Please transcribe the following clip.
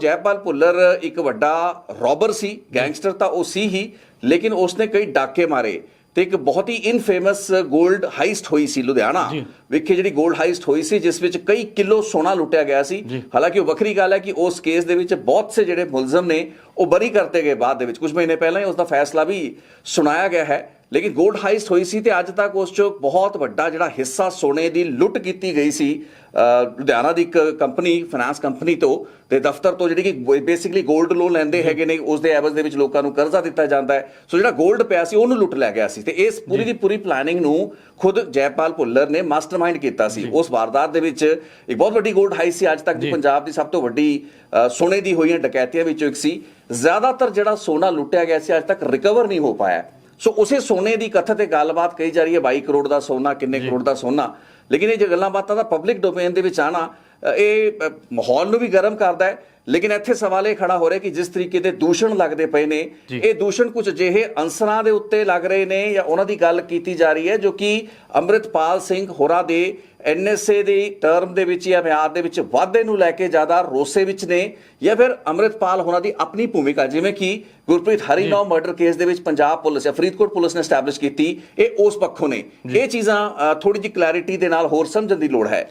ਜੈਪਾਲ ਭੁੱਲਰ ਇੱਕ ਵੱਡਾ ਰੋਬਰ ਸੀ ਗੈਂਗਸਟਰ ਤਾਂ ਉਹ ਸੀ ਹੀ ਲੇਕਿਨ ਉਸਨੇ ਕਈ ਡਾਕੇ ਮਾਰੇ ਤੇ ਇੱਕ ਬਹੁਤ ਹੀ ਇਨਫੇਮਸ 골ਡ ਹਾਈਸਟ ਹੋਈ ਸੀ ਲੁਧਿਆਣਾ। ਵਿਖੇ ਜਿਹੜੀ 골ਡ ਹਾਈਸਟ ਹੋਈ ਸੀ ਜਿਸ ਵਿੱਚ ਕਈ ਕਿਲੋ ਸੋਨਾ ਲੁੱਟਿਆ ਗਿਆ ਸੀ। ਹਾਲਾਂਕਿ ਉਹ ਵੱਖਰੀ ਗੱਲ ਹੈ ਕਿ ਉਸ ਕੇਸ ਦੇ ਵਿੱਚ ਬਹੁਤ ਸੇ ਜਿਹੜੇ ਮੁਲਜ਼ਮ ਨੇ ਉਹ ਬਰੀ ਕਰਤੇ ਗਏ ਬਾਅਦ ਦੇ ਵਿੱਚ ਕੁਝ ਮਹੀਨੇ ਪਹਿਲਾਂ ਹੀ ਉਸ ਦਾ ਫੈਸਲਾ ਵੀ ਸੁਣਾਇਆ ਗਿਆ ਹੈ ਲੇਕਿਨ ਗੋਲਡ ਹਾਈਸਟ ਹੋਈ ਸੀ ਤੇ ਅੱਜ ਤੱਕ ਉਸ ਚੋਂ ਬਹੁਤ ਵੱਡਾ ਜਿਹੜਾ ਹਿੱਸਾ ਸੋਨੇ ਦੀ ਲੁੱਟ ਕੀਤੀ ਗਈ ਸੀ ਲੁਧਿਆਣਾ ਦੀ ਇੱਕ ਕੰਪਨੀ ਫਾਈਨਾਂਸ ਕੰਪਨੀ ਤੋਂ ਤੇ ਦਫ਼ਤਰ ਤੋਂ ਜਿਹੜੀ ਕਿ ਬੇਸਿਕਲੀ ਗੋਲਡ ਲੋਨ ਲੈਂਦੇ ਹੈਗੇ ਨੇ ਉਸ ਦੇ ਐਵਜ ਦੇ ਵਿੱਚ ਲੋਕਾਂ ਨੂੰ ਕਰਜ਼ਾ ਦਿੱਤਾ ਜਾਂਦਾ ਸੋ ਜਿਹੜਾ ਗੋਲਡ ਪਿਆ ਸੀ ਉਹਨੂੰ ਲੁੱਟ ਲਿਆ ਗਿਆ ਸੀ ਤੇ ਇਸ ਪੂਰੀ ਦੀ ਪੂਰੀ ਪਲੈਨਿੰਗ ਨੂੰ ਖੁਦ ਜੈਪਾਲ ਭੁੱਲਰ ਨੇ ਮਾਸਟਰਮਾਈਂਡ ਕੀਤਾ ਸੀ। ਉਸ ਵਾਰਦਾਤ ਦੇ ਵਿੱਚ ਇੱਕ ਬਹੁਤ ਵੱਡੀ ਗੋਲਡ ਹਾਈ ਸੀ ਅੱਜ ਤੱਕ ਦੀ ਪੰਜਾਬ ਦੀ ਸਭ ਤੋਂ ਵੱਡੀ ਸੋਨੇ ਦੀ ਹੋਈਆਂ ਡਕੈਤੀਆਂ ਵਿੱਚੋਂ ਇੱਕ ਸੀ। ਜ਼ਿਆਦਾਤਰ ਜਿਹੜਾ ਸੋਨਾ ਲੁੱਟਿਆ ਗਿਆ ਸੀ ਅੱਜ ਤੱਕ ਰਿਕਵਰ ਨਹੀਂ ਹੋ ਪਾਇਆ। ਸੋ ਉਸੇ ਸੋਨੇ ਦੀ ਕਥਾ ਤੇ ਗੱਲਬਾਤ ਕਹੀ ਜਾ ਰਹੀ ਹੈ 22 ਕਰੋੜ ਦਾ ਸੋਨਾ ਕਿੰਨੇ ਕਰੋੜ ਦਾ ਸੋਨਾ। ਲੇਕਿਨ ਇਹ ਜੇ ਗੱਲਾਂ ਬਾਤਾਂ ਦਾ ਪਬਲਿਕ ਡੋਮੇਨ ਦੇ ਵਿੱਚ ਆਣਾ ਇਹ ਮਾਹੌਲ ਨੂੰ ਵੀ ਗਰਮ ਕਰਦਾ ਹੈ। ਲੇਕਿਨ ਇੱਥੇ ਸਵਾਲ ਇਹ ਖੜਾ ਹੋ ਰਿਹਾ ਕਿ ਜਿਸ ਤਰੀਕੇ ਦੇ ਦੂਸ਼ਣ ਲੱਗਦੇ ਪਏ ਨੇ। ਇਹ ਦੂਸ਼ਣ ਕੁਝ ਅਜਿਹੇ ਅੰਸਰਾਂ ਦੇ ਉੱਤੇ ਲੱਗ ਰਹੇ ਨੇ ਜਾਂ ਉਹਨਾਂ ਦੀ ਗੱਲ ਕੀਤੀ ਜਾ ਰਹੀ ਹੈ ਜੋ ਕਿ ਅੰਮ੍ਰਿਤਪਾਲ ਸਿੰਘ ਹੋਰਾਂ ਦੇ ਐਨਐਸਏ ਦੀ ਟਰਮ ਦੇ ਵਿੱਚ ਜਾਂ ਮਿਆਦ ਦੇ ਵਿੱਚ ਵਾਧੇ ਨੂੰ ਲੈ ਕੇ ਜ਼ਿਆਦਾ ਰੋਸੇ ਵਿੱਚ ਨੇ ਜਾਂ ਫਿਰ ਅੰਮ੍ਰਿਤਪਾਲ ਹੋਰਾਂ ਦੀ ਆਪਣੀ ਭੂਮਿਕਾ ਜਿਵੇਂ ਕਿ ਗੁਰਪ੍ਰੀਤ ਹਰੀਨੌ ਮਰਡਰ ਕੇਸ ਦੇ ਵਿੱਚ ਪੰਜਾਬ ਪੁਲਿਸ ਜਾਂ ਫਰੀਦਕੋਟ ਪੁਲਿਸ ਨੇ ਐਸਟੈਬਲਿਸ਼ ਕੀਤੀ ਇਹ ਉਸ ਪੱਖੋਂ ਨੇ। ਇਹ ਚੀਜ਼ਾਂ ਥੋੜੀ ਜਿਹੀ ਕਲੈਰਿਟੀ ਦੇ ਨਾਲ ਹੋਰ ਸਮਝਣ ਦੀ ਲੋੜ ਹੈ।